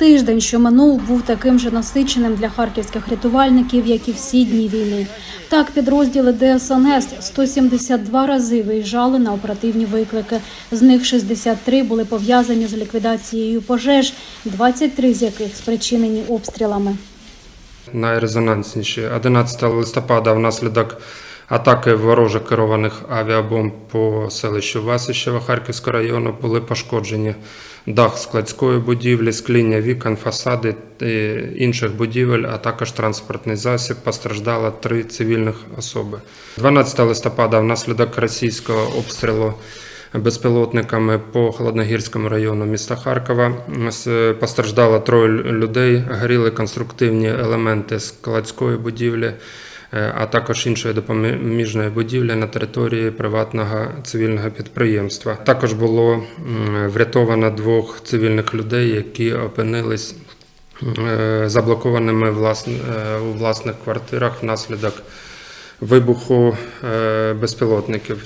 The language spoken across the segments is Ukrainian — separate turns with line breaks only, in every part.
Тиждень, що минув, був таким же насиченим для харківських рятувальників, як і всі дні війни. Так, підрозділи ДСНС 172 рази виїжджали на оперативні виклики. З них 63 були пов'язані з ліквідацією пожеж, 23 з яких спричинені обстрілами.
Найрезонансніші 11 листопада внаслідок атаки ворожих керованих авіабомб по селищу Васищева Харківського району були пошкоджені дах складської будівлі, скління вікон, фасади інших будівель, а також транспортний засіб. Постраждало три цивільних особи. 12 листопада внаслідок російського обстрілу безпілотниками по Холодногірському району міста Харкова. Постраждало троє людей, горіли конструктивні елементи складської будівлі, е, а також іншої допоміжної будівлі на території приватного цивільного підприємства. Також було врятовано двох цивільних людей, які опинились е, заблокованими е, у власних квартирах внаслідок вибуху е, безпілотників.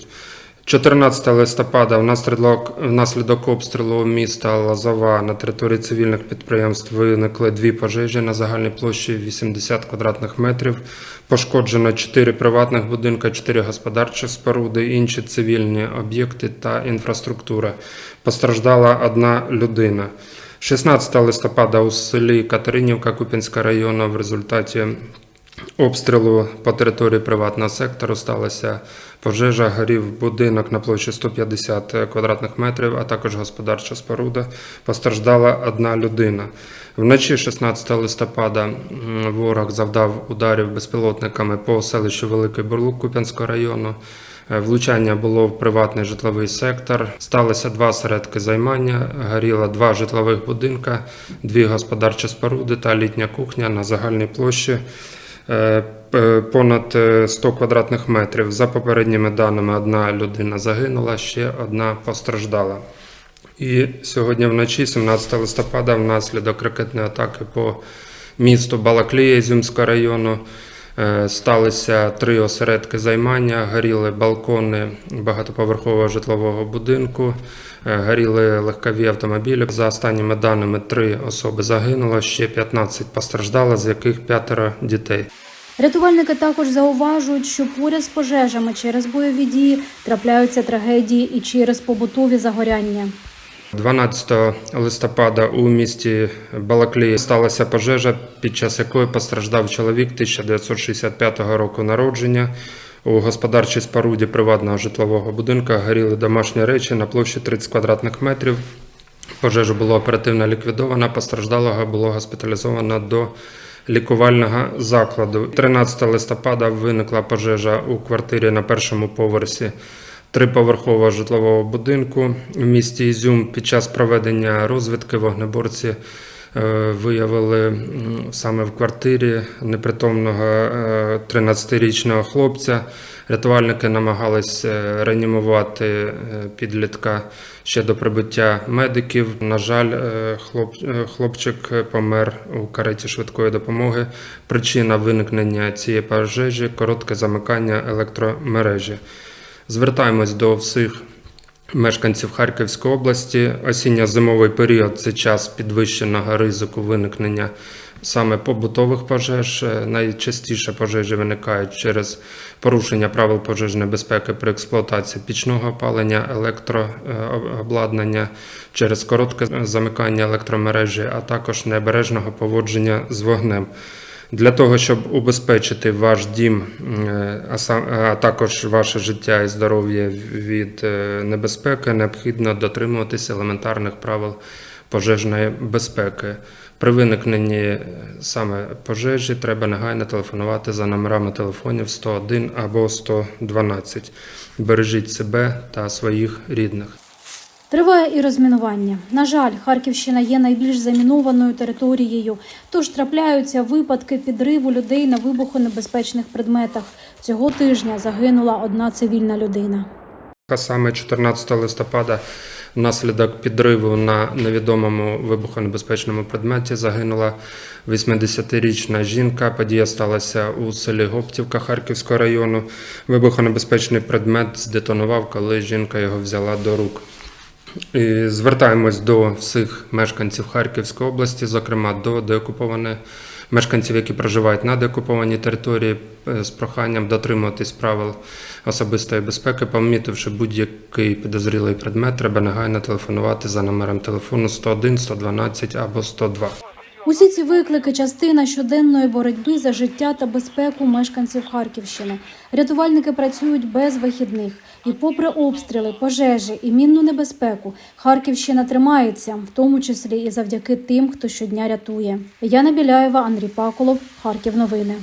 14 листопада внаслідок, внаслідок обстрілу міста Лазова на території цивільних підприємств виникли дві пожежі на загальній площі 80 квадратних метрів. Пошкоджено 4 приватних будинка, 4 господарчі споруди, інші цивільні об'єкти та інфраструктура. Постраждала одна людина. 16 листопада у селі Катеринівка Купінського району в результаті обстрілу по території приватного сектору сталася пожежа, горів будинок на площі 150 квадратних метрів, а також господарча споруда. Постраждала одна людина. Вночі 16 листопада ворог завдав ударів безпілотниками по селищу Великий Бурлук Куп'янського району. Е, Влучання було в приватний житловий сектор. Сталося два середки займання. Горіло два житлових будинка, дві господарчі споруди та літня кухня на загальній площі понад е, 100 квадратних метрів. За попередніми даними, одна людина загинула, ще одна постраждала. І сьогодні вночі, 17 листопада, внаслідок ракетної атаки по місту Балаклія Ізюмського району е, сталися три осередки займання, горіли балкони багатоповерхового житлового будинку, е, горіли легкові автомобілі. За останніми даними, три особи загинуло, ще 15 постраждало, з яких п'ятеро дітей.
Рятувальники також зауважують, що поряд з пожежами через бойові дії трапляються трагедії і через побутові загоряння.
12 листопада у місті Балаклії сталася пожежа, під час якої постраждав чоловік 1965 року народження. У господарчій споруді приватного житлового будинку горіли домашні речі на площі 30 квадратних метрів. Пожежа була оперативно ліквідована, постраждалого було госпіталізовано до лікувального закладу. 13 листопада виникла пожежа у квартирі на першому поверсі триповерхового житлового будинку в місті Ізюм. Під час проведення розвідки вогнеборці е, виявили саме в квартирі непритомного е, 13-річного хлопця. Рятувальники намагались е, реанімувати е, підлітка ще до прибуття медиків. На жаль, е, хлоп, е, хлопчик помер у кареті швидкої допомоги. Причина виникнення цієї пожежі коротке замикання електромережі. Звертаємось до всіх мешканців Харківської області. Осінньо-зимовий період це час підвищеного ризику виникнення саме побутових пожеж. Е, Найчастіше пожежі виникають через порушення правил пожежної безпеки при експлуатації пічного опалення, електрообладнання, через коротке замикання електромережі, а також необережного поводження з вогнем. Для того, щоб убезпечити ваш дім, е, а сам- а також ваше життя і здоров'я від е, небезпеки, необхідно дотримуватися елементарних правил пожежної безпеки. При виникненні е, саме пожежі треба негайно телефонувати за номерами телефонів 101 або 112. Бережіть себе та своїх рідних.
Триває і розмінування. На жаль, Харківщина є найбільш замінованою територією, тож трапляються випадки підриву людей на вибухонебезпечних предметах. Цього тижня загинула одна цивільна людина.
Саме 14 листопада внаслідок підриву на невідомому вибухонебезпечному предметі загинула 80-річна жінка. Подія сталася у селі Гоптівка Харківського району. Вибухонебезпечний предмет здетонував, коли жінка його взяла до рук. І звертаємось до всіх мешканців Харківської області, зокрема до деокупованих мешканців, які проживають на деокупованій території, е, з проханням дотримуватись правил особистої безпеки, помітивши будь-який підозрілий предмет, треба негайно телефонувати за номером телефону 101, 112 або 102.
Усі ці виклики частина щоденної боротьби за життя та безпеку мешканців Харківщини. Рятувальники працюють без вихідних. І попри обстріли, пожежі і мінну небезпеку, Харківщина тримається, в тому числі і завдяки тим, хто щодня рятує. Яна Біляєва, Андрій Паколов, Харків. Новини.